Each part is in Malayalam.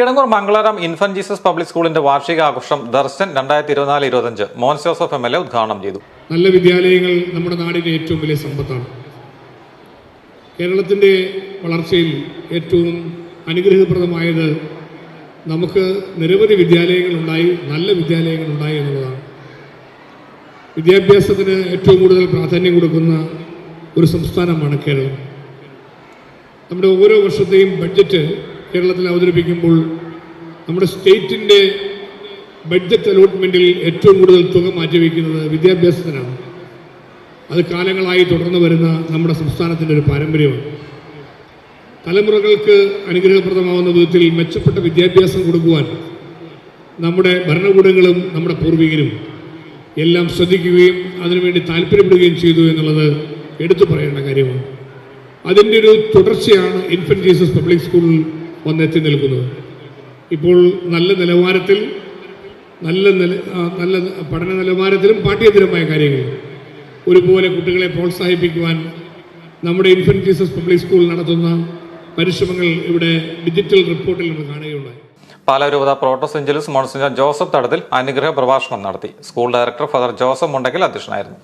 Kidangoor Mangalaram infant Jesus public സ്കൂളിന്റെ വാർഷികാഘോഷം ദർശൻ രണ്ടായിരത്തി ഇരുപത്തിനാല് ഇരുപത്തഞ്ച് Mons Joseph M L A ഉദ്ഘാടനം ചെയ്തു. നല്ല വിദ്യാലയങ്ങൾ നമ്മുടെ നാടിന്റെ ഏറ്റവും വലിയ സമ്പത്താണ്. കേരളത്തിന്റെ വളർച്ചയിൽ ഏറ്റവും അനുഗ്രഹപ്രദമായത് നമുക്ക് നിരവധി വിദ്യാലയങ്ങളുണ്ടായി നല്ല വിദ്യാലയങ്ങളുണ്ടായി എന്നുള്ളതാണ്. വിദ്യാഭ്യാസത്തിന് ഏറ്റവും കൂടുതൽ പ്രാധാന്യം കൊടുക്കുന്ന ഒരു സംസ്ഥാനമാണ് കേരളം. നമ്മുടെ ഓരോ വർഷത്തെയും ബഡ്ജറ്റ് കേരളത്തിൽ അവതരിപ്പിക്കുമ്പോൾ നമ്മുടെ സ്റ്റേറ്റിന്റെ ബഡ്ജറ്റ് അലോട്ട്മെന്റിൽ ഏറ്റവും കൂടുതൽ തുക മാറ്റിവെക്കുന്നത് വിദ്യാഭ്യാസത്തിനാണ്. അത് കാലങ്ങളായി തുടർന്നു വരുന്ന നമ്മുടെ സംസ്ഥാനത്തിന്റെ ഒരു പാരമ്പര്യമാണ്. തലമുറകൾക്ക് അനുഗ്രഹപ്രദമാവുന്ന വിധത്തിൽ മെച്ചപ്പെട്ട വിദ്യാഭ്യാസം കൊടുക്കുവാൻ നമ്മുടെ ഭരണകൂടങ്ങളും നമ്മുടെ പൂർവികരും എല്ലാം ശ്രദ്ധിക്കുകയും അതിനുവേണ്ടി താല്പര്യപ്പെടുകയും ചെയ്തു എന്നുള്ളത് എടുത്തു പറയേണ്ട കാര്യമാണ്. അതിന്റെ ഒരു തുടർച്ചയാണ് ഇൻഫന്റ് ജീസസ് പബ്ലിക് സ്കൂളിൽ വന്നെത്തി നിൽക്കുന്നത്. ഇപ്പോൾ നല്ല നിലവാരത്തിൽ നല്ല നില നല്ല പഠന നിലവാരത്തിലും പാഠ്യേതരമായ കാര്യങ്ങൾ. ഒരുപോലെ കുട്ടികളെ പ്രോത്സാഹിപ്പിക്കുവാൻ നമ്മുടെ ഇൻഫന്റ് ജീസസ് പബ്ലിക് സ്കൂൾ നടത്തുന്ന പരിശ്രമങ്ങൾ ഇവിടെ ഡിജിറ്റൽ റിപ്പോർട്ടിൽ നമ്മൾ കാണുകയുണ്ടായി. പാലാരൂപത പ്രോട്ടോസ് എഞ്ചലിസ് മോൺസിനർ ജോസഫ് തടത്തിൽ അനുഗ്രഹ പ്രഭാഷണം നടത്തി. School director father Joseph Mundakkal അധ്യക്ഷനായിരുന്നു.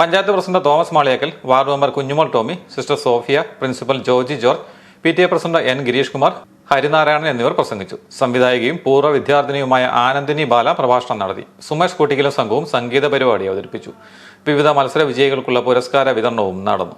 Panchayat president Thomas Maliyakkal ward member Kunjumol Tomy sister Sophia principal Georgy George P T A president N Girish Kumar Harinarayanan എന്നിവർ പ്രസംഗിച്ചു. സംവിധായകയും പൂർവ വിദ്യാർത്ഥിനിയുമായ ആനന്ദിനി ബാല പ്രഭാഷണം നടത്തി. സുമേഷ് കുട്ടിക്കലും സംഘവും സംഗീത പരിപാടി അവതരിപ്പിച്ചു. വിവിധ മത്സര വിജയികൾക്കുള്ള പുരസ്കാര വിതരണവും നടന്നു.